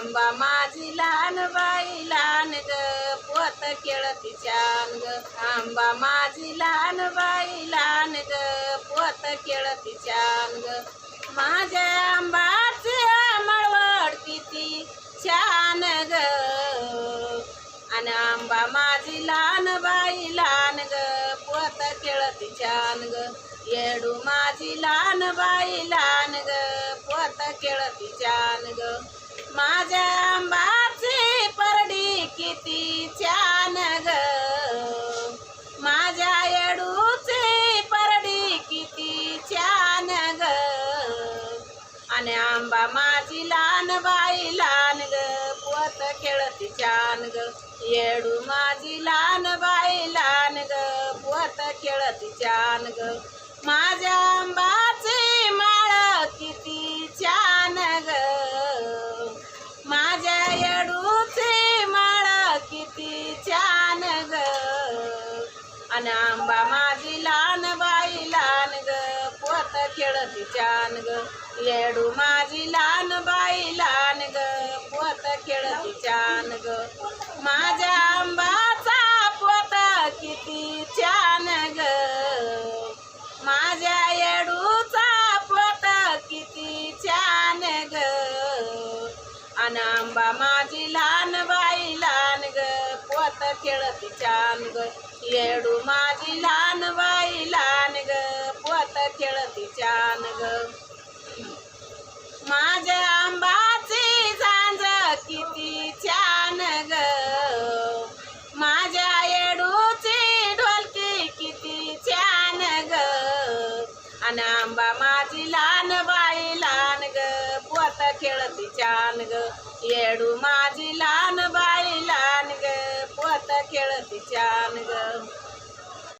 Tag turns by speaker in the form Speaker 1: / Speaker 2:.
Speaker 1: आंबा माझी लहान बाई लहान ग पोत खेळती छान ग आंबा माझी लहान बाई लहान ग पोत खेळती छान ग माझ्या आंबाची मळवड किती छान ग. आणि आंबा माझी लहान बाई लहान ग पोत खेळती छान ग येडू माझी लहान बाई लहान ग पोत खेळती छान ग माझ्या आंबाची परडी किती छान ग. माझ्या येडूची परडी किती छान ग. आणि आंबा माझी लहान बाई लहान ग. पोत खेळती छान ग. येडू माझी लहान बाई लहान ग. पोत खेळती छान ग. माझ्या आंबा लहान आंबा माझी लहान बाई लहान ग पोत खेळती छान ग. येडू माझी लहान बाई लहान ग पोत खेळती छान ग. माझ्या आंबाचा पोत किती छान ग. माझ्या येडूचा पोत किती छान ग. आणि आंबा मा खेळत छान ग येडू माझी लहान बाई लहान ग. पोत खेळती छान ग माझ्या आंबाची झांज किती छान ग. माझ्या येडूची ढोलकी किती छान ग. आणि आंबा माझी लहान बाई लहान ग. पोत खेळती छान ग येडू माझी लहान बाई लहान ग पोत खेळती छान ग